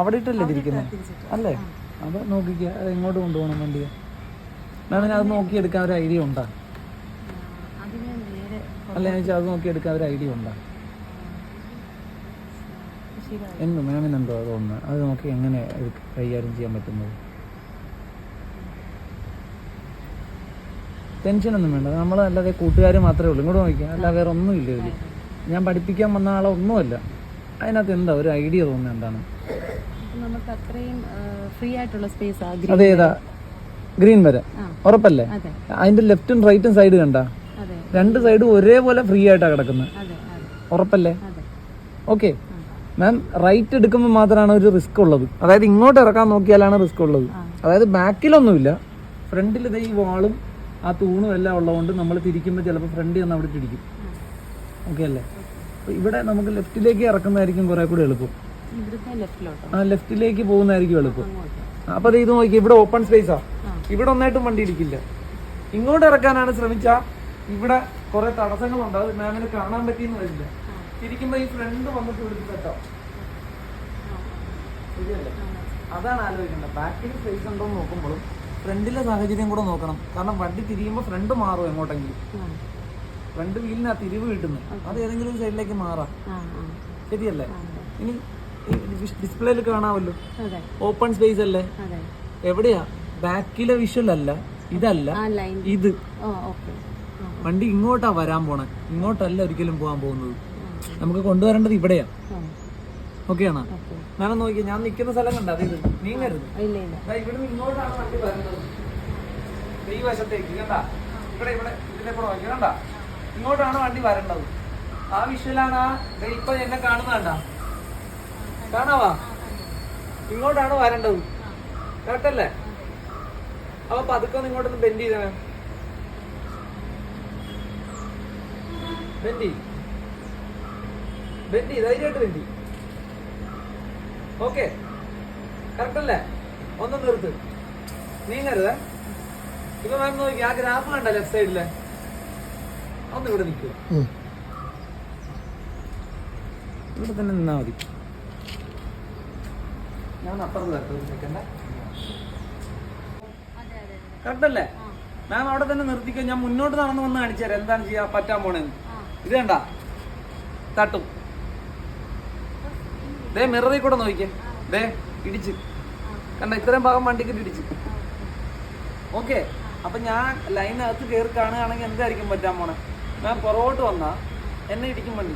അവിടെ ഇട്ടല്ലേ തിരിക്കുന്നത് അല്ലേ? അത് നോക്കിക്കുക അത് എങ്ങോട്ട് കൊണ്ടുപോകണം വണ്ടിയെ? മാമിന് അത് നോക്കിയെടുക്കാൻ ഒരു ഐഡിയ ഉണ്ടാ? അല്ല ഞാൻ ചോദിച്ചാൽ അത് നോക്കിയെടുക്കാൻ ഒരു ഐഡിയ ഉണ്ടാ? എന്ത് മാമിന് എന്തോ തോന്നുന്നത് അത് നോക്കി എങ്ങനെ കൈകാര്യം ചെയ്യാൻ പറ്റുന്നത്? ടെൻഷനൊന്നും വേണ്ട. നമ്മൾ അല്ലാതെ കൂട്ടുകാർ മാത്രമേ ഉള്ളൂ. ഇങ്ങോട്ട് നോക്കിയാൽ അല്ല വേറെ ഒന്നുമില്ല ഇതിൽ ഞാൻ പഠിപ്പിക്കാൻ വന്ന ആളൊന്നുമല്ല. അതിനകത്ത് എന്താ ഒരു ഐഡിയ തോന്നുന്നത് എന്താണ്? നമുക്ക് അത്രയും ഫ്രീ ആയിട്ടുള്ള സ്പേസ് അതേതാ ഗ്രീൻ വരെ. ഉറപ്പല്ലേ? അതെ. അതിന്റെ ലെഫ്റ്റും റൈറ്റും സൈഡ് കണ്ട? രണ്ട് സൈഡും ഒരേപോലെ ഫ്രീ ആയിട്ടാണ് കിടക്കുന്നത് ഉറപ്പല്ലേ? ഓക്കെ മാം റൈറ്റ് എടുക്കുമ്പോൾ മാത്രമാണ് ഒരു റിസ്ക് ഉള്ളത്. അതായത് ഇങ്ങോട്ട് ഇറക്കാൻ നോക്കിയാലാണ് റിസ്ക് ഉള്ളത്. അതായത് ബാക്കിലൊന്നുമില്ല. ഫ്രണ്ടിൽ ഇത് ഈ വാളും ആ തൂണും എല്ലാം ഉള്ളതുകൊണ്ട് നമ്മൾ തിരിക്കുമ്പോൾ ചിലപ്പോൾ ഫ്രണ്ടിൽ നിന്ന് അവിടെ ഇടിക്കും ഓക്കെ അല്ലേ? ഇവിടെ നമുക്ക് ലെഫ്റ്റിലേക്ക് ഇറക്കുന്നതായിരിക്കും കുറേ കൂടി എളുപ്പം. ആ ലെഫ്റ്റിലേക്ക് പോകുന്നതായിരിക്കും എളുപ്പം. അപ്പൊ അത് ഇത് നോക്കി ഇവിടെ ഓപ്പൺ സ്പേസാ ആ. ഇവിടെ ഒന്നായിട്ടും വണ്ടി ഇരിക്കില്ല. ഇങ്ങോട്ട് ഇറക്കാനാണ് ശ്രമിച്ച. ഇവിടെ കുറെ തടസ്സങ്ങളുണ്ട്. അത് മാമിന് കാണാൻ പറ്റിയെന്ന് വരില്ല. ഇരിക്കുമ്പോ ഈ ഫ്രണ്ട് വന്നിട്ട് ഇവിടുത്തെ തെറ്റാം ശരിയല്ലേ അതാണ് ആലോചിക്കേണ്ടത്. ബാക്കിൽ സ്പേസ് ഉണ്ടോ എന്ന് നോക്കുമ്പോഴും ഫ്രണ്ടിലെ സാഹചര്യം കൂടെ നോക്കണം. കാരണം വണ്ടി തിരിയുമ്പോൾ ഫ്രണ്ട് മാറും എങ്ങോട്ടെങ്കിലും. ഫ്രണ്ട് വീലിനാ തിരിവ് കിട്ടുന്നത് അത് ഏതെങ്കിലും സൈഡിലേക്ക് മാറാം. ശരിയല്ലേ? ഇനി ഡിസ്പ്ലേയിൽ കാണാമല്ലോ? ഓപ്പൺ സ്പേസ് അല്ലേ? എവിടെയാ? ബാക്കിലെ വിഷ്വൽ അല്ല. ഇതല്ല. ഇത്. വണ്ടി ഇങ്ങോട്ടാ വരാൻ പോണേ. ഇങ്ങോട്ടല്ല ഒരിക്കലും പോകാൻ പോകുന്നത്. നമുക്ക് കൊണ്ടുവരേണ്ടത് ഇവിടെയാ. ഓക്കെ ആണോ? ഓക്കെ ഞാൻ നോക്കിയാ ഞാൻ നിൽക്കുന്ന സ്ഥലം കണ്ട. അത് ഇത് നീങ്ങരുത്. ഇവിടുന്ന് ഇങ്ങോട്ടാണ് വണ്ടി വരുന്നത്. ഈ വശത്തേക്ക് കണ്ട? ഇവിടെ ഇവിടെ ഇതിലെ കൂടെ നോക്കി കണ്ട? ഇങ്ങോട്ടാണ് വണ്ടി വരേണ്ടത്. ആ വിഷ്വലാണ് ഇപ്പൊ എന്നെ കാണുന്ന കണ്ട? കാണാവാ? ഇങ്ങോട്ടാണ് വരേണ്ടത്? കേട്ടല്ലേ? അപ്പൊ പതുക്കെ ഒന്ന് ഇങ്ങോട്ടൊന്ന് ബെൻഡ് ചെയ്തേ. ബെൻഡ് ബെൻഡ് ധൈര്യമായിട്ട് ബെൻഡ് ഓക്കെ കറക്റ്റല്ലേ ഒന്നും ഒന്ന് നിർത്ത്. നീങ്ങരുത്. ഇപ്പൊ മാം നോക്കി ആ ഗ്രാഫ് കണ്ട ലെഫ്റ്റ് സൈഡിൽ ഒന്ന് ഇവിടെ നിൽക്കുക ഇവിടെ തന്നെ നിന്നാ മതി. ഞാൻ അപ്പുറത്ത് തരട്ടെ ഒരു അതെ അതെ കറക്റ്റ് അല്ലേ? മാം അവിടെ തന്നെ നിർത്തിക്കോ ഞാൻ മുന്നോട്ട് നടന്നു വന്ന് കാണിച്ചു തരാം. എന്താണ് ചെയ്യാ? പറ്റാൻ പോണേന്ന് ഇത് കണ്ട? തട്ടും. ദേ മിററിൽ കൂടെ നോക്കിക്കേ. ദേ ഇടിച്ച്. കണ്ട ഇത്രയും ഭാഗം വണ്ടിക്ക് ഇടിച്ച്. ഓക്കെ. അപ്പൊ ഞാൻ ലൈനകത്ത് കയറി കാണുകയാണെങ്കിൽ എന്തായിരിക്കും പറ്റാൻ പോണേ? ഞാൻ പുറകോട്ട് വന്നാ എന്നെ ഇടിക്കും വണ്ടി.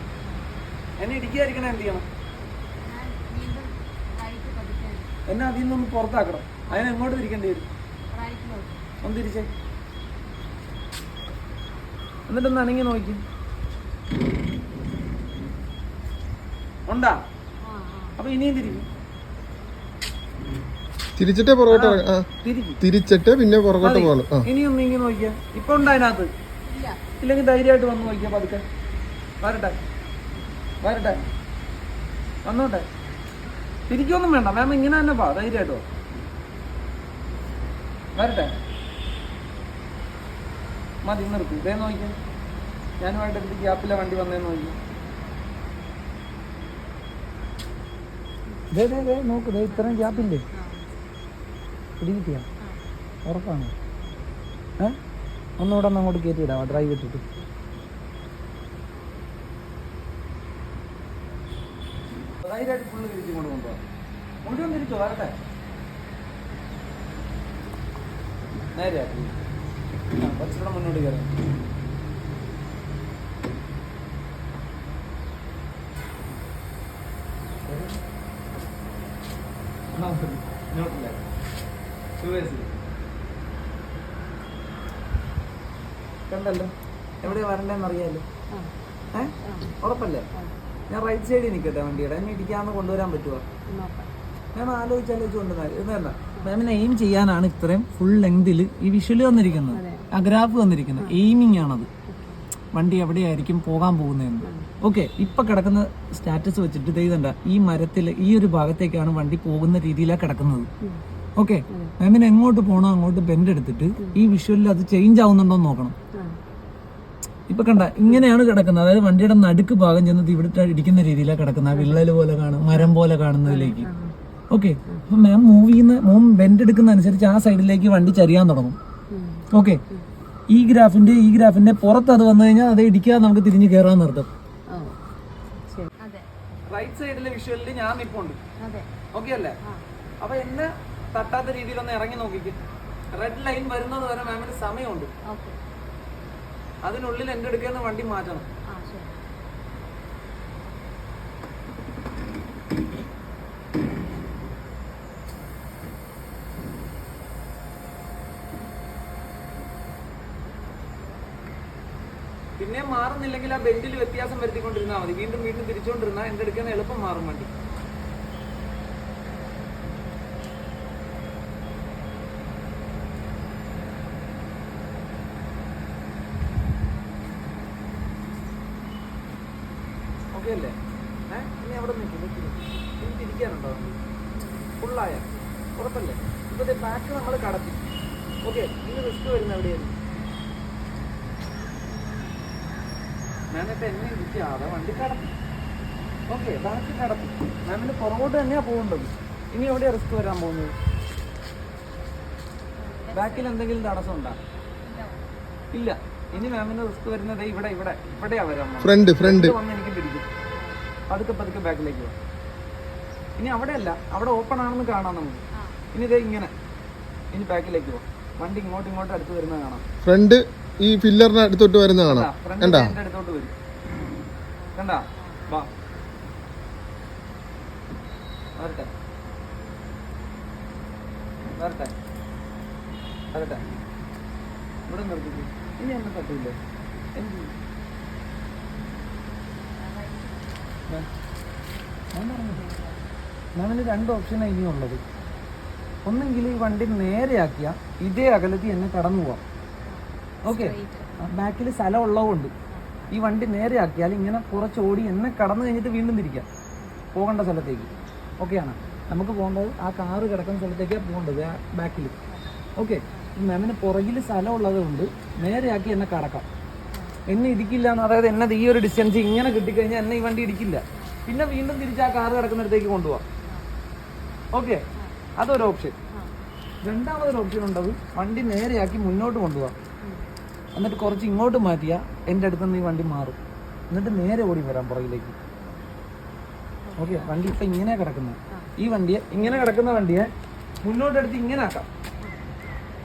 എന്നെ ഇടിക്കാതിരിക്കണേ എന്ത് ചെയ്യണം ഞാൻ വീണ്ടും റൈറ്റ് പതുക്കെ എന്നെ അതിൽ നിന്നൊന്ന് പുറത്താക്കണം. അതിനെ എങ്ങോട്ട് തിരിക്കേണ്ടി വരും? ഒന്ന് തിരിച്ചേ എന്നിട്ടൊന്ന് അനങ്ങി നോക്കി. ഉണ്ടാ? അപ്പൊ ഇനിയും തിരിക്കും. തിരിച്ചിട്ടേ പുറകോട്ട് തിരിച്ചിട്ട് പിന്നെ പുറകോട്ട് പോകണം. ആ. ഇനിയും നീങ്ങി നോക്കിയാ. ഇപ്പൊ ഉണ്ടോ അതിനകത്ത്? ഇല്ല. ഇല്ലെങ്കിൽ ധൈര്യമായിട്ട് വന്ന് നോക്കിയാ പതുക്കെ. വരട്ടെ. വരട്ടെ. വന്നോട്ടെ. തിരിക്കൊന്നും വേണ്ട. മാം ഇങ്ങനെ തന്നെ പാ ധൈര്യമായിട്ട്. വരട്ടെ. മതി നിർത്തി ഇതേ നോക്കി. ഞാനുമായിട്ട് എന്ത് ഗ്യാപ്പിലെ വണ്ടി വന്നേ നോക്കി. നോക്ക്. ഇത്രയും ഗ്യാപ്പില്ലേ? പിടികിട്ടിയാ ഉറപ്പാണ്. ഏ? ഒന്നുകൂടെ ഒന്ന് അങ്ങോട്ട് കയറ്റി ഇടാം ഡ്രൈവ് ഇട്ടിട്ട്. ധൈര്യമായിട്ട് ഫുള്ള് തിരിച്ചു കൊണ്ട് കൊണ്ടുപോകാം മുഴുവൻ തിരിച്ചു വരട്ടെ. നേരെ കുറച്ചുകൂടെ മുന്നോട്ട് കയറാം. കണ്ടല്ലോ. എവിടെയാ വരണ്ടെന്ന് അറിയാലോ ഏ? ഉറപ്പല്ലേ? ഞാൻ റൈറ്റ് സൈഡിൽ നിൽക്കട്ടെ വണ്ടിയുടെ. എന്നെ ഇടിക്കാന്ന് കൊണ്ടുവരാൻ പറ്റുമോ മാം ഞാൻ ആലോചിച്ച് കൊണ്ടുവന്നാൽ മാമിന് എയിം ചെയ്യാനാണ് ഇത്രയും ഫുൾ ലെങ്തിൽ ഈ വിഷ്വൽ വന്നിരിക്കുന്നത്. ആ ഗ്രാഫ് വന്നിരിക്കുന്നത്. എയിമിംഗ് ആണത്. വണ്ടി എവിടെയായിരിക്കും പോകാൻ പോകുന്നതെന്ന്. ഓക്കെ ഇപ്പൊ കിടക്കുന്ന സ്റ്റാറ്റസ് വെച്ചിട്ട് ദൈവണ്ട ഈ മരത്തിൽ ഈ ഒരു ഭാഗത്തേക്കാണ് വണ്ടി പോകുന്ന രീതിയിലാണ് കിടക്കുന്നത്. ഓക്കെ മാമിന് എങ്ങോട്ട് പോകണോ അങ്ങോട്ട് ബെൻഡ് എടുത്തിട്ട് ഈ വിഷ്വലിൽ അത് ചേഞ്ച് ആവുന്നുണ്ടോ എന്ന് നോക്കണം ഇപ്പൊ കണ്ട ഇങ്ങനെയാണ് കിടക്കുന്നത്. അതായത് വണ്ടിയുടെ നടുക്ക് ഭാഗം ചെന്നത് ഇവിടുത്തെ ഇടിക്കുന്ന രീതിയിലാണ് കിടക്കുന്നത്. ആ വിള്ളൽ പോലെ കാണും മരം പോലെ കാണുന്നതിലേക്ക്. ഓക്കെ അപ്പൊ മാം മൂവ് ചെയ്യുന്ന മോം ബെൻഡ് എടുക്കുന്ന അനുസരിച്ച് ആ സൈഡിലേക്ക് വണ്ടി ചരിയാൻ തുടങ്ങും. ഓക്കെ ഈ ഗ്രാഫിന്റെ ഈ ഗ്രാഫിന്റെ പുറത്ത് അത് വന്നു കഴിഞ്ഞാൽ അത് ഇടിക്കാതെ നമുക്ക് തിരിഞ്ഞു കയറാൻ നിർത്തും റൈറ്റ് സൈഡിലെ വിഷ്വലിൽ ഞാൻ നിപ്പുണ്ട്. അതെ. ഓക്കെ അല്ലേ? അപ്പൊ എന്നെ തട്ടാത്ത രീതിയിൽ ഒന്ന് ഇറങ്ങി നോക്കിക്ക്. റെഡ് ലൈൻ വരുന്നത് വരെ മാമിന് സമയമുണ്ട്. ഓക്കെ അതിനുള്ളിൽ എന്റെ എടുക്കുന്ന വണ്ടി മാറ്റണം. പിന്നെ മാറുന്നില്ലെങ്കിൽ ആ ബെഞ്ചിൽ വ്യത്യാസം വരുത്തിക്കൊണ്ടിരുന്നാൽ മതി. വീണ്ടും വീണ്ടും തിരിച്ചുകൊണ്ടിരുന്നാൽ എന്റെ എടുക്കുന്ന എളുപ്പം മാറും വണ്ടി. ഓക്കെ അല്ലേ ഏഹ് ഇനി അവിടെ നിൽക്കും ഇനി തിരിക്കാനുണ്ടോ ഫുള്ളായ. ഉറപ്പല്ലേ? ഇപ്പോഴത്തെ ബാക്ക് നമ്മൾ കടത്തി. ഓക്കെ ഇനി റിസ്ക് വരുന്ന എവിടെയായിരുന്നു? ഞാനിപ്പോൾ എന്നെ ഇരിക്കാതെ വണ്ടി കടത്തി. ഓക്കെ ബാക്ക് കടത്തി. മാമിന് പുറകോട്ട് തന്നെയാണ് പോകേണ്ടത്. ഇനി എവിടെയാണ് റിസ്ക് വരാൻ പോകുന്നത്? ബാക്കിൽ എന്തെങ്കിലും തടസ്സം ഉണ്ടോ? ഇല്ല. ഇനി മാമിന് റിസ്ക് വരുന്നത് ഇവിടെ ഇവിടെ ഇവിടെയാ വരാം ഫ്രണ്ട് ഫ്രണ്ട് വന്ന് എനിക്ക് പിടിക്കും. പതുക്കെ പതുക്കെ ബാക്കിലേക്ക് പോകും ഇനി അവിടെയല്ല അവിടെ ഓപ്പൺ ആണെന്ന് കാണാം നമുക്ക്. ഇനി ഇതേ ഇങ്ങനെ. ഇനി ബാക്കിലേക്ക് പോകും വണ്ടി ഇങ്ങോട്ട് ഇങ്ങോട്ട് അടുത്ത് വരുന്നത് കാണാം. ഫ്രണ്ട് ഈ ഫില്ലറിന് അടുത്തോട്ട് വരുന്ന കാണാം. കണ്ടാ? എന്റെ അടുത്തോട്ട് വരും. കണ്ടാ? വാ. വരട്ടെ. വരട്ടെ. വരട്ടെ. ഇവിടെ നിർത്തിക്കൂ. തട്ടില്ലേ എന്ത് ഞാൻ രണ്ട് ഓപ്ഷനാണ് ഇനിയുള്ളത്. ഒന്നെങ്കിൽ ഈ വണ്ടി നേരെയാക്കിയ ഇതേ അകലത്തിൽ എന്നെ കടന്നു പോവാം. ഓക്കെ ബാക്കിൽ സ്ഥലം ഉള്ളതുകൊണ്ട് ഈ വണ്ടി നേരെയാക്കിയാൽ ഇങ്ങനെ കുറച്ച് ഓടി എന്നെ കടന്നു കഴിഞ്ഞിട്ട് വീണ്ടും തിരിക്കാം. പോകേണ്ട സ്ഥലത്തേക്ക്. ഓക്കെയാണ് നമുക്ക് പോകേണ്ടത് ആ കാറ് കിടക്കുന്ന സ്ഥലത്തേക്കാണ് പോകേണ്ടത് ആ ബാക്കിൽ. ഓക്കെ മാമിന് പുറകിൽ സ്ഥലം ഉള്ളത് കൊണ്ട് നേരെയാക്കി എന്നെ കടക്കാം. എന്നെ ഇടിക്കില്ല എന്ന് അതായത് എന്നത് ഈ ഒരു ഡിസ്റ്റൻസ് ഇങ്ങനെ കിട്ടിക്കഴിഞ്ഞാൽ എന്നെ ഈ വണ്ടി ഇടിക്കില്ല പിന്നെ വീണ്ടും തിരിച്ച് ആ കാറ് കിടക്കുന്നിടത്തേക്ക് കൊണ്ടുപോവാം. ഓക്കെ അതൊരു ഓപ്ഷൻ രണ്ടാമതൊരു ഓപ്ഷൻ ഉണ്ടത് വണ്ടി നേരെയാക്കി മുന്നോട്ട് കൊണ്ടുപോവാം. എന്നിട്ട് കുറച്ച് ഇങ്ങോട്ട് മാറ്റിയാൽ എന്റെ അടുത്ത് നിന്ന് ഈ വണ്ടി മാറും. എന്നിട്ട് നേരെ ഓടി വരാം പുറകിലേക്ക്. ഓക്കെ വണ്ടി ഇപ്പം ഇങ്ങനെ കിടക്കുന്നത് ഈ വണ്ടിയെ ഇങ്ങനെ കിടക്കുന്ന വണ്ടിയെ മുന്നോട്ടെടുത്ത് ഇങ്ങനെ ആക്കാം.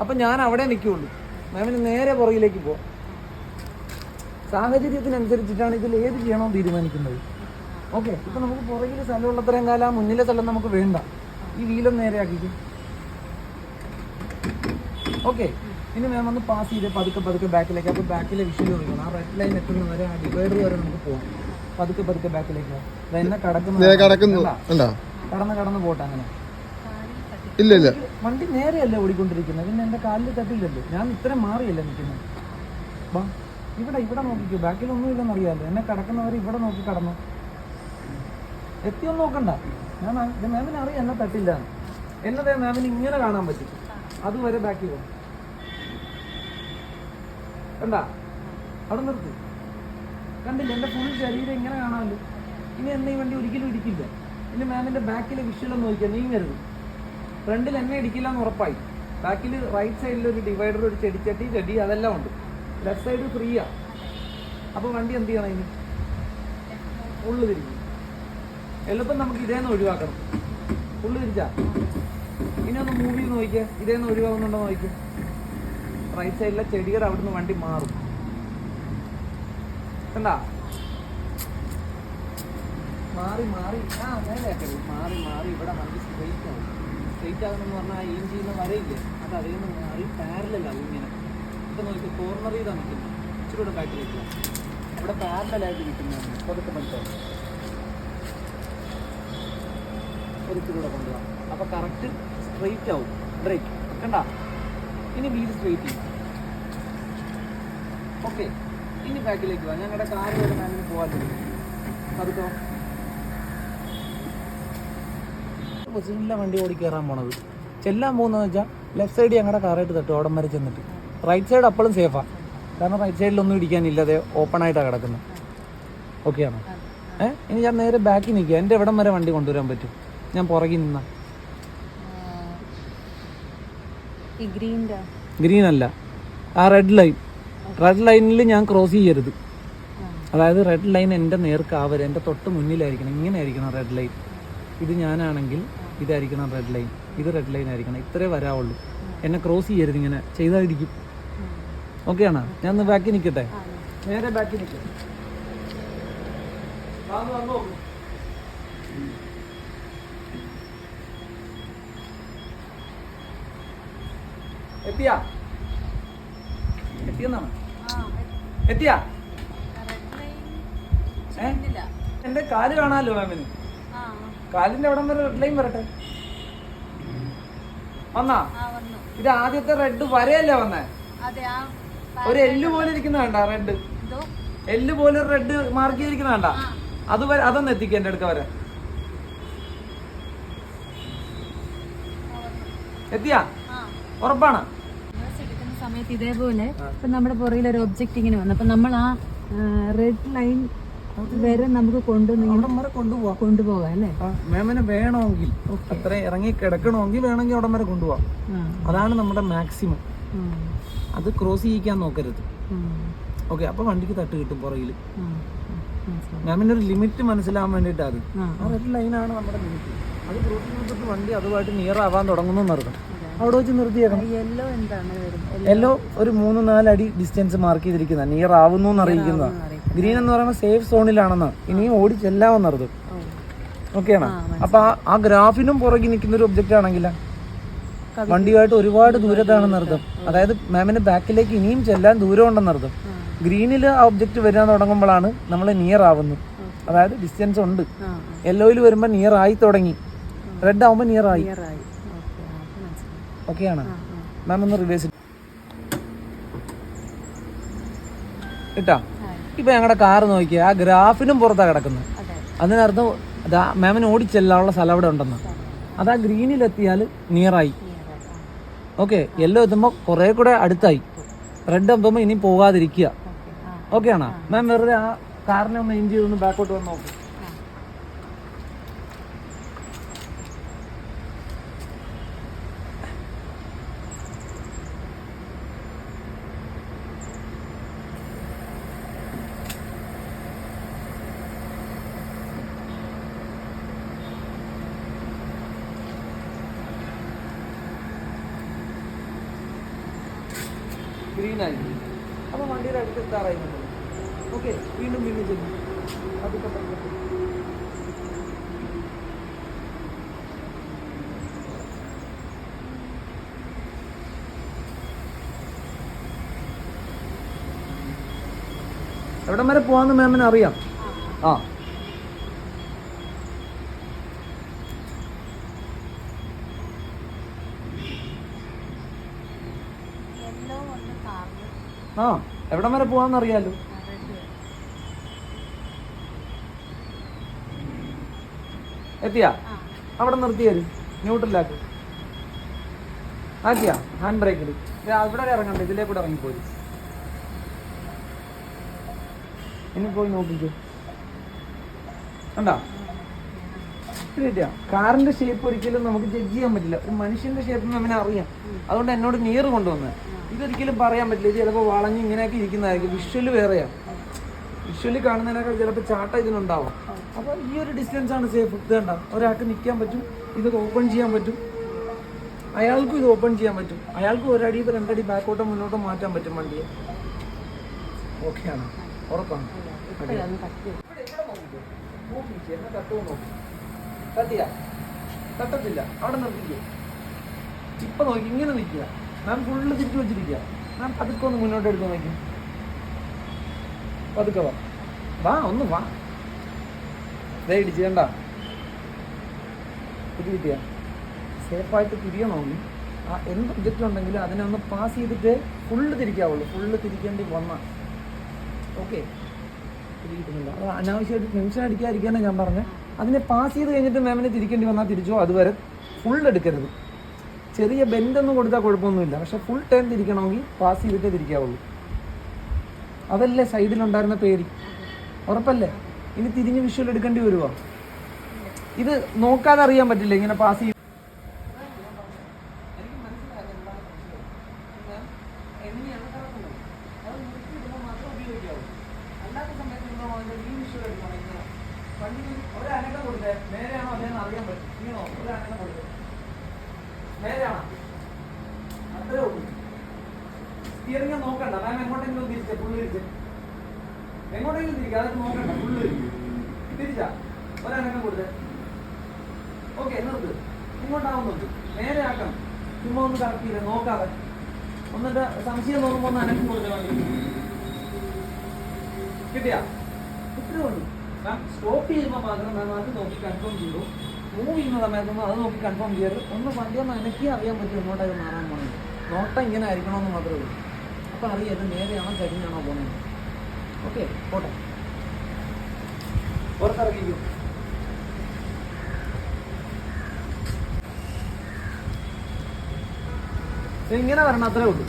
അപ്പം ഞാൻ അവിടെ നിൽക്കുള്ളൂ. മാമിന് നേരെ പുറകിലേക്ക് പോവാം. സാഹചര്യത്തിനനുസരിച്ചിട്ടാണ് ഇതിൽ ഏത് ചെയ്യണമെന്ന് തീരുമാനിക്കുന്നത്. ഓക്കെ ഇപ്പം നമുക്ക് പുറകിൽ സ്ഥലമുള്ളത്രയും കാലം ആ മുന്നിലെ സ്ഥലം നമുക്ക് വേണ്ട. ഈ വീലം നേരെയാക്കിക്കും. ഓക്കെ ഇനി മാം ഒന്ന് പാസ് ചെയ്ത് പതുക്കെ പതുക്കെ ബാക്കിലേക്ക് അപ്പോൾ ബാക്കിലെ വിഷയം കൊടുക്കണം ആ റെഡ് ലൈൻ എത്തുന്ന വരെ ആ ഡിവൈഡർ വരെ നമുക്ക് പോകാം പതുക്കെ പതുക്കെ ബാക്കിലേക്ക് പോകാം എന്നെ കടക്കുന്ന കടന്ന് കടന്ന് പോട്ടെ അങ്ങനെ. ഇല്ല ഇല്ല. വണ്ടി നേരെയല്ലേ ഓടിക്കൊണ്ടിരിക്കുന്നത്? പിന്നെ എന്റെ കാലിൽ തട്ടില്ലല്ലോ. ഞാൻ ഇത്രയും മാറിയല്ലേ നിൽക്കുന്നത്? വാ ഇവിടെ ഇവിടെ നോക്കിക്കോ. ബാക്കിലൊന്നും ഇല്ലെന്ന് അറിയാമല്ലോ. എന്നെ കടക്കുന്നവർ ഇവിടെ നോക്കി കടന്നു. എത്തിയൊന്നും നോക്കണ്ട. ഞാൻ മാമിന് അറിയാം എന്നെ തട്ടില്ല എന്നതേ മാമിന് ഇങ്ങനെ കാണാൻ പറ്റും. അതുവരെ ബാക്കി പോകും കണ്ട? അവിടെ നിർത്തി. കണ്ടില്ല? എന്റെ ഫുൾ ശരീരം ഇങ്ങനെ കാണാമല്ലോ. ഇനി എന്നെ ഈ വണ്ടി ഒരിക്കലും ഇടിക്കില്ല. ഇനി മാമിന്റെ ബാക്കിലെ വിഷയം നോക്കിയാൽ നോക്കിയാൽ നീങ്ങരുത്. ഫ്രണ്ടിൽ എന്നെ ഇടിക്കില്ല എന്ന് ഉറപ്പായി ബാക്കിൽ റൈറ്റ് സൈഡിൽ ഒരു ഡിവൈഡർ ഒരു ചെടിച്ചട്ടി ചെടി അതെല്ലാം ഉണ്ട്. ലെഫ്റ്റ് സൈഡ് ഫ്രീ ഫ്രീയാ അപ്പോൾ വണ്ടി എന്ത് ചെയ്യണം ഇനി? ഉള്ളു തിരിക്കും എളുപ്പം നമുക്ക് ഇതേന്ന് ഒഴിവാക്കണം. ഉള്ളു തിരിച്ചാ? ഇനി ഒന്ന് മൂവ് നോക്കിയാൽ ഇതേന്ന് ഒഴിവാകുന്നുണ്ടോ നോക്കിയാൽ റൈറ്റ് സൈഡിലെ ചെടിയുടെ അവിടുന്ന് വണ്ടി മാറും. കണ്ടാ? മാറി മാറി. ആ നേരെയാക്കരുത് മാറി മാറി. ഇവിടെ വണ്ടി സ്ട്രേറ്റ് ആവും സ്ട്രെയിറ്റ് ആകണമെന്ന് പറഞ്ഞാൽ ഈ ചെയ്യുന്ന വരയില്ലേ അത് അതേ നിന്ന് മാറി പാരലാവും ഇങ്ങനെ. ഇപ്പം നോക്കി കോർണർ ചെയ്താൽ നിൽക്കുന്നത് ഇച്ചിരി കൂടെ വാ. ഇവിടെ പാരലായിട്ട് നിൽക്കുന്നതാണ് പതുക്കെ മനസ്സിലാവും ഒരിച്ചിരി കൂടെ കൊണ്ടുപോകാം അപ്പോൾ കറക്റ്റ് സ്ട്രെയിറ്റ് ആവും. ബ്രേക്ക് കണ്ട? ഇനി വീൽ സ്ട്രെയിറ്റ് ചെയ്യും. ഓക്കെ ഇനി ബാക്കിലേക്ക് വാ. ഞങ്ങളുടെ കാർ വരെ മാമിന് പോകാൻ പതുക്കോ പൊസിഷനിലാണ് വണ്ടി ഓടി കയറാൻ പോണത്. ചെല്ലാൻ പോകുന്നതെന്ന് വെച്ചാൽ ലെഫ്റ്റ് സൈഡ് ഞങ്ങളുടെ കാറായിട്ട് തട്ടു അവിടം വരെ ചെന്നിട്ട്. റൈറ്റ് സൈഡ് അപ്പോഴും സേഫാണ് കാരണം റൈറ്റ് സൈഡിലൊന്നും ഇടിക്കാനില്ലാതെ ഓപ്പൺ ആയിട്ടാണ് കിടക്കുന്നത് ഓക്കെ ആണോ? ഏഹ്? ഇനി ഞാൻ നേരെ ബാക്കിൽ നിൽക്കുക എന്റെ എവിടം വരെ വണ്ടി കൊണ്ടുവരാൻ പറ്റും. ഞാൻ പുറകിൽ നിന്നാ. ഗ്രീൻ അല്ല. ആ റെഡ് ലൈൻ റെഡ് ലൈനിൽ ഞാൻ ക്രോസ് ചെയ്യരുത്. അതായത് റെഡ് ലൈൻ എന്റെ നേർക്ക് എന്റെ തൊട്ട് മുന്നിലായിരിക്കണം. ഇങ്ങനെ ആയിരിക്കണം റെഡ് ലൈൻ ഇത് ഞാനാണെങ്കിൽ ഇതായിരിക്കണം റെഡ് ലൈൻ ഇത് റെഡ് ലൈൻ ആയിരിക്കണം. ഇത്രേ വരാവുള്ളൂ. എന്നെ ക്രോസ് ചെയ്യരുത് ഇങ്ങനെ. ചെയ്തായിരിക്കും ഓക്കെ ആണോ? ഞാൻ ഒന്ന് ബാക്കി നിൽക്കട്ടെ? നേരെ ബാക്കി നിൽക്കും എത്തിയാ? എത്തിയെന്നാണ് എത്തിയാ? എന്റെ കാൽ കാണാലോ മാമിന് കാലിന്റെ അവിടം വരെ റെഡ് ലൈൻ വരട്ടെ? വന്നാ? ഇത് ആദ്യത്തെ റെഡ് വരെയല്ലേ വന്നേ? അതെ ആ ഒരു എല്ല് പോലെ ഇരിക്കുന്ന കണ്ട റെഡ് എല്ല് പോലെ റെഡ് മാർക്ക് ചെയ്തിരിക്കുന്ന കണ്ട? അത് വരെ അതൊന്ന് എത്തിക്കുക എന്റെ അടുക്ക വരെ. എത്തിയാ? ഉറപ്പാണ്. സമയത്ത് ഇതേപോലെ ഇപ്പൊ നമ്മുടെ പുറകിൽ ഒരു ഒബ്ജക്റ്റ് ഇങ്ങനെ വന്നു. അപ്പൊ നമ്മൾ ആ റെഡ് ലൈൻ വരെ നമുക്ക് കൊണ്ടുപോവാം. കൊണ്ടുപോകാം അല്ലേ? മാമിന് വേണമെങ്കിൽ അത്ര ഇറങ്ങി കിടക്കണമെങ്കിൽ വേണമെങ്കിൽ അവിടം വരെ കൊണ്ടുപോവാം. അതാണ് നമ്മുടെ മാക്സിമം. അത് ക്രോസ് ചെയ്യിക്കാൻ നോക്കരുത്. ഓക്കെ അപ്പൊ വണ്ടിക്ക് തട്ട് കിട്ടും പുറകിൽ. മാമിന്റെ ഒരു ലിമിറ്റ് മനസ്സിലാവാൻ വേണ്ടിയിട്ട് അത് ആ, ആ ലൈനാണ് നമ്മുടെ ലിമിറ്റ്. അത് ക്രോസ് ചെയ്തിട്ട് വണ്ടി അതുമായിട്ട് നിയർ ആവാൻ തുടങ്ങുന്നു നിർത്തണം അവിടെ വെച്ച് നിർത്തിയേക്കണം. യെല്ലോ എന്താണ് യെല്ലോ ഒരു മൂന്ന് അടി ഡിസ്റ്റൻസ് മാർക്ക് ചെയ്തിരിക്കുന്ന. നിയർ ആവുന്നു എന്നറിയിക്കുന്ന ഗ്രീൻ എന്ന് പറയുമ്പോൾ സേഫ് സോണിലാണെന്ന് ഇനിയും ഓടി ഓക്കെ ഓക്കെയാണ് അപ്പൊ ആ- ഗ്രാഫിനും പുറകെ നിൽക്കുന്ന ഒരു ഒബ്ജക്റ്റ് ആണെങ്കില വണ്ടിയുമായിട്ട് ഒരുപാട് ദൂരത്താണെന്നർത്ഥം അതായത് മാമിന് ബാക്കിലേക്ക് ഇനിയും ചെല്ലാൻ ദൂരം ഉണ്ടെന്നർത്ഥം ഗ്രീനിൽ ആ ഒബ്ജക്റ്റ് വരാൻ തുടങ്ങുമ്പോഴാണ് നമ്മൾ നിയർ ആവുന്നത്. അതായത് ഡിസ്റ്റൻസ് ഉണ്ട്. യെല്ലോയിൽ വരുമ്പോൾ നിയർ ആയി തുടങ്ങി. റെഡ് ആവുമ്പോൾ നിയർ ആയി. ഓക്കെയാണ് മാം ഒന്ന് റിവേഴ്സ് ഇട്ടാ? ഇപ്പൊ ഞങ്ങളുടെ കാർ നോക്കിയ ആ ഗ്രാഫിനും പുറത്താ കിടക്കുന്നത്. അതെ. അതിനർത്ഥം അതാ മാമിന് ഓടിച്ചെല്ലാനുള്ള സ്ഥലം അവിടെ ഉണ്ടെന്ന്. അതാ ഗ്രീനിലെത്തിയാൽ നിയറായി. ആ ഓക്കെ യെല്ലോ എത്തുമ്പോൾ കുറെ കൂടെ അടുത്തായി. റെഡ് എത്തുമ്പോൾ ഇനി പോകാതിരിക്കുക. ഓക്കെ ആ. ആണോ? മാം വെറുതെ ആ കാറിനെ ഒന്ന് ചെയ്തൊന്ന് ബാക്കോട്ട് വന്ന് നോക്കും ഗ്രീനായി അപ്പോൾ വണ്ടിയുടെ അടുത്ത് എത്താറായി ഓക്കെ വീണ്ടും വീണ്ടും ചെല്ലും. അതൊക്കെ പറഞ്ഞു എവിടം വരെ പോവാന്ന് മാമിന് അറിയാം. ആ. ആ. എവിടം വരെ പോവാന്ന് അറിയാലോ എത്തിയാ? അവിടെ നിർത്തിയാലും ന്യൂട്രലാക്ക് ആക്കിയാ? ഹാൻഡ് ബ്രേക്കിൽ. അവിടെ വരെ ഇറങ്ങണ്ട ഇതിലേ കൂടെ ഇറങ്ങിപ്പോയി ഇനി പോയി നോക്കിക്കോ. കണ്ടാ? ശരിയാ കാറിന്റെ ഷേപ്പ് ഒരിക്കലും നമുക്ക് ജഡ്ജ് ചെയ്യാൻ പറ്റില്ല. ഒരു മനുഷ്യന്റെ ഷേപ്പ് അവനെ അറിയാം. അതുകൊണ്ട് എന്നോട് നിയർ കൊണ്ടുവന്നത് ഇതൊരിക്കലും പറയാൻ പറ്റില്ല. ഇത് ചിലപ്പോൾ വളഞ്ഞ് ഇങ്ങനെയൊക്കെ ഇരിക്കുന്നതായിരിക്കും. വിഷ്വൽ വേറെയാണ് വിഷ്വലി കാണുന്നതിനേക്കാൾ ചിലപ്പോൾ ചാട്ട ഇതിനുണ്ടാവും. അപ്പോൾ ഈ ഒരു ഡിസ്റ്റൻസ് ആണ് സേഫ് ഇതേണ്ട ഒരാൾക്ക് നിൽക്കാൻ പറ്റും. ഇത് ഓപ്പൺ ചെയ്യാൻ പറ്റും. അയാൾക്കും ഇത് ഓപ്പൺ ചെയ്യാൻ പറ്റും. അയാൾക്ക് ഒരടി രണ്ടടി ബാക്കോട്ടോ മുന്നോട്ടോ മാറ്റാൻ പറ്റും വണ്ടിയെ. ഓക്കെയാണ് ഉറപ്പാണ്? ഇപ്പോഴൊന്ന് തട്ടിയാ? തട്ടത്തില്ല. അവിടെ നിർത്തിക്കുക ചിപ്പ നോക്കി ഇങ്ങനെ നിൽക്കുക. ഞാൻ ഫുള്ള് തിരിച്ചു വെച്ചിരിക്കുക. ഞാൻ പതുക്കെ ഒന്ന് മുന്നോട്ട് എടുത്ത് നോക്കി. പതുക്കെ വാ. വാ ഒന്ന് വാ. ദേ ഇടിച്ച് കണ്ട. ഇത് കിട്ടിയ. സേഫായിട്ട് തിരിയണമെങ്കിൽ ആ എന്ത് ഒബ്ജക്റ്റ് ഉണ്ടെങ്കിലും അതിനെ ഒന്ന് പാസ് ചെയ്തിട്ട് ഫുള്ള് തിരിക്കാവുള്ളൂ. ഫുള്ള് തിരിക്കേണ്ടി വന്ന. ഓക്കെ കിട്ടുന്നില്ല. അത് അനാവശ്യമായിട്ട് ടെൻഷൻ അടിക്കാതിരിക്കാനാണ് ഞാൻ പറഞ്ഞത് അതിനെ പാസ് ചെയ്ത് കഴിഞ്ഞിട്ട് മാമിനെ തിരിക്കേണ്ടി വന്നാൽ തിരിച്ചോ? അതുവരെ ഫുൾ എടുക്കരുത്. ചെറിയ ബെൻഡൊന്നും കൊടുത്താൽ കുഴപ്പമൊന്നുമില്ല. പക്ഷെ ഫുൾ ടൈം തിരിക്കണമെങ്കിൽ പാസ് ചെയ്തിട്ടേ തിരിക്കാവുള്ളൂ. അതല്ലേ സൈഡിലുണ്ടായിരുന്ന പേര്? ഉറപ്പല്ലേ? ഇനി തിരിഞ്ഞ് വിഷ്വൽ എടുക്കേണ്ടി വരുമോ ഇത് നോക്കാതെ അറിയാൻ പറ്റില്ല. ഇങ്ങനെ പാസ് ചെയ്യും സ്റ്റിയറിംഗ് നോക്കണ്ട മാം എങ്ങോട്ടെങ്കിലും തിരിച്ചേ ഫുള്ള് തിരിച്ചേ എങ്ങോട്ടെങ്കിലും തിരിക്കുക അതൊക്കെ നോക്കണ്ട ഫുള്ള് തിരിച്ചാ ഒരനക്കം കൊടുത്തേ ഓക്കെ നിർത്ത്. ഇങ്ങോട്ടാവും നോക്ക് നേരെ ആക്കണം ചുമ്മാ ഒന്ന് കറക്റ്റ് ചെയ്തേ നോക്കാതെ. ഒന്നിട്ട് സംശയം നോക്കുമ്പോൾ ഒന്ന് അനക്കം കൊടുത്തേ വണ്ടി കിട്ടിയാ? ഇത്രേ ഉള്ളൂ. മാം സ്റ്റോപ്പ് ചെയ്യുമ്പോൾ മാത്രം മാം അത് നോക്കി കൺഫേം ചെയ്തു. മൂവ് ചെയ്യുന്ന സമയത്തൊന്നും അത് നോക്കി കൺഫേം ചെയ്യരുത്. ഒന്ന് വണ്ടി ഒന്ന് അനക്കി അറിയാൻ പറ്റും ഇങ്ങോട്ടത് മാറാൻ പോകുന്നത് നോട്ടം ഇങ്ങനെ ആയിരിക്കണമെന്ന് മാത്രമേ ഉള്ളൂ. അപ്പോൾ അറിയാം നേരെയാണോ കരിഞ്ഞാണോ പോകുന്നത് ഓക്കെ പോട്ടെ. പുറത്തിറങ്ങിക്കും. ഇങ്ങനെ വരണം അത്രേ ഉള്ളൂ.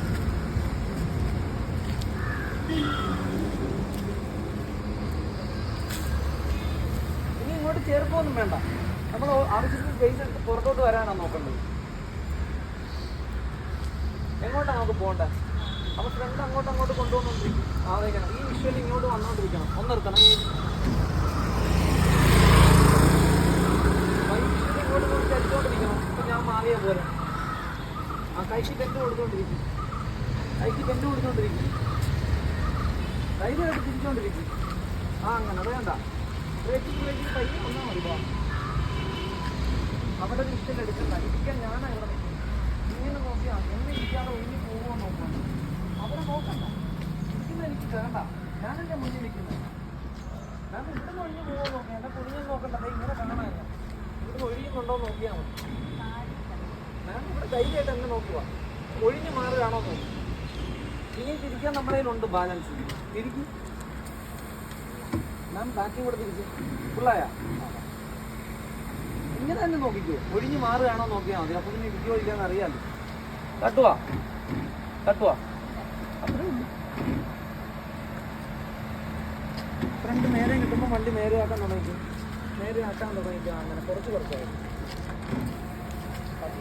ഇനി ഇങ്ങോട്ട് ചേർക്കൊന്നും വേണ്ട. നമ്മൾ ആവശ്യത്തിന് സ്പേസ് എടുത്ത് പുറത്തോട്ട് വരാനാണ് നോക്കേണ്ടത്. എങ്ങോട്ടാണ് നമുക്ക് പോകേണ്ടത് അപ്പൊ ഫ്രണ്ട് അങ്ങോട്ട് അങ്ങോട്ട് കൊണ്ടുപോകുന്നുണ്ടിരിക്കും. ആവേക്കണം ഈ വിഷ്വൽ ഇങ്ങോട്ട് വന്നോണ്ടിരിക്കണം. ഒന്ന് നിർത്തണം. ഈ visual ഇങ്ങോട്ട് കൊണ്ട് ചലിച്ചോണ്ടിരിക്കണം. ഇപ്പൊ ഞാൻ മാറിയ പോലെ. കൈക്ക് ബെൻഡ് കൊടുത്തോണ്ടിരിക്കും കൈക്ക് ബെൻഡ് കൊടുത്തോണ്ടിരിക്കും ധൈര്യമായിട്ട് തിരിച്ചോണ്ടിരിക്കും ആ അങ്ങനെ വേണ്ട. ബ്രേക്കിംഗ് ബ്രേക്കിംഗ് കൈ ഒന്നാ മതി പോവാം അവിടെ നിൽക്കൽ എടുക്കണ്ട. ഇരിക്കാൻ ഞാനാ ഇവിടെ നിൽക്കുന്നത്. ഇങ്ങനെ നോക്കിയാ എന്നെ ഇരിക്കാതെ ഒഴിഞ്ഞു പോകുമോ നോക്കണം അവിടെ നോക്കണ്ട. ഇരിക്കുന്ന എനിക്ക് വേണ്ട. ഞാനെന്റെ മുന്നിൽ നിൽക്കുന്നത്. ഞാൻ ഇവിടുന്ന് ഒഴിഞ്ഞു പോകുമോ നോക്കാം. എന്നെ കുഞ്ഞു നോക്കണ്ട. ദേ ഇങ്ങനെ കാണാനില്ല ഇവിടുന്ന് ഒഴിയുന്നുണ്ടോ നോക്കിയാൽ മതി. ഞാൻ ഇവിടെ ധൈര്യമായിട്ട് എന്നെ നോക്കുക ഒഴിഞ്ഞു മാറുകയാണോ നോക്കുക ഇനി തിരിക്കാൻ നമ്മുടെ കയ്യിലുണ്ട് ബാലൻസ് തിരിക്കും. ഞാൻ ബാക്കിയും കൂടെ തിരിച്ചു. ഫുള്ളായ ഇങ്ങനെ തന്നെ നോക്കിക്കോ. ഒഴിഞ്ഞു മാറുകയാണോ നോക്കിയാൽ മതി. അപ്പോൾ പിന്നെ ഇരിക്കോ ഇല്ലയെന്ന് അറിയാമല്ലോ തട്ടുവാ. തട്ടുവാ. അത്രേ ഫ്രണ്ട് നേരെ കിട്ടുമ്പോൾ വണ്ടി നേരെയാക്കാൻ തുടങ്ങിക്കും. നേരെയാക്കാൻ തുടങ്ങിക്കുക തുടങ്ങിക്കും. അങ്ങനെ കുറച്ച് കുറച്ചായിട്ട്